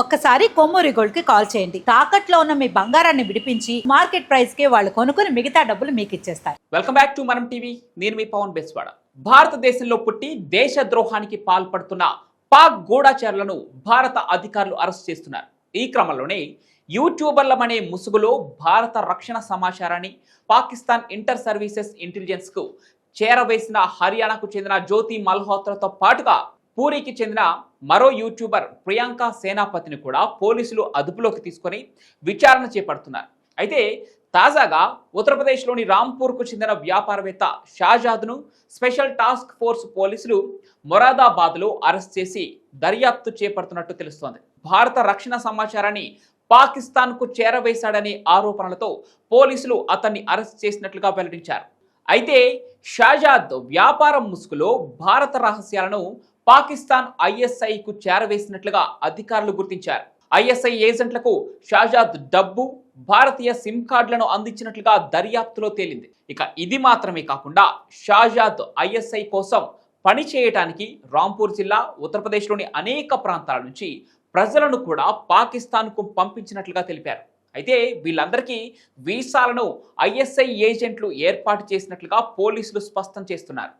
ఒక్కసారి కొమ్మూరి గోల్డ్కి కాల్ చేయండి. తాకట్లో ఉన్న మీ బంగారాన్ని విడిపించి మార్కెట్ ప్రైస్కి వాళ్ళు కొనుక్కుని మిగతా డబ్బులు మీకు ఇచ్చేస్తారు. Welcome back to Manam TV. నేను మీ పవన్ బెస్వాడ. భారతదేశంలో పుట్టి దేశ ద్రోహానికి పాల్పడుతున్న పాక్ గూఢాచారులను భారత అధికారులు అరెస్ట్ చేస్తున్నారు. ఈ క్రమంలోనే యూట్యూబర్లమనే ముసుగులో భారత రక్షణ సమాచారాన్ని పాకిస్తాన్ ఇంటర్ సర్వీసెస్ ఇంటెలిజెన్స్కు చేరవేసిన హర్యానాకు చెందిన జ్యోతి మల్హోత్రాతో పాటుగా పూరికి చెందిన మరో యూట్యూబర్ ప్రియాంక సేనాపతిని కూడా పోలీసులు అదుపులోకి తీసుకొని విచారణ చేపడుతున్నారు. అయితే తాజాగా ఉత్తరప్రదేశ్లోని రాంపూర్కు చెందిన వ్యాపారవేత్త షాజాద్ను స్పెషల్ టాస్క్ ఫోర్స్ పోలీసులు మొరాదాబాద్లో అరెస్ట్ చేసి దర్యాప్తు చేపడుతున్నట్టు తెలుస్తోంది. భారత రక్షణ సమాచారాన్ని పాకిస్తాన్కు చేరవేశాడనే ఆరోపణలతో పోలీసులు అతన్ని అరెస్ట్ చేసినట్లుగా వెల్లడించారు. అయితే షాజాద్ వ్యాపారం ముసుగులో భారత రహస్యాలను పాకిస్తాన్ ఐఎస్ఐకు చేరవేసినట్లుగా అధికారులు గుర్తించారు. ఐఎస్ఐ ఏజెంట్లకు షాజాద్ డబ్బు భారతీయ సిమ్ కార్డులను అందించినట్లుగా దర్యాప్తులో తేలింది. ఇక ఇది మాత్రమే కాకుండా షాజాద్ ఐఎస్ఐ కోసం పని చేయటానికి రాంపూర్ జిల్లా ఉత్తరప్రదేశ్లోని అనేక ప్రాంతాల నుంచి ప్రజలను కూడా పాకిస్తాన్కు పంపించినట్లుగా తెలిపారు. అయితే వీళ్ళందరికీ వీసాలను ఐఎస్ఐ ఏజెంట్లు ఏర్పాటు చేసినట్లుగా పోలీసులు స్పష్టం చేస్తున్నారు.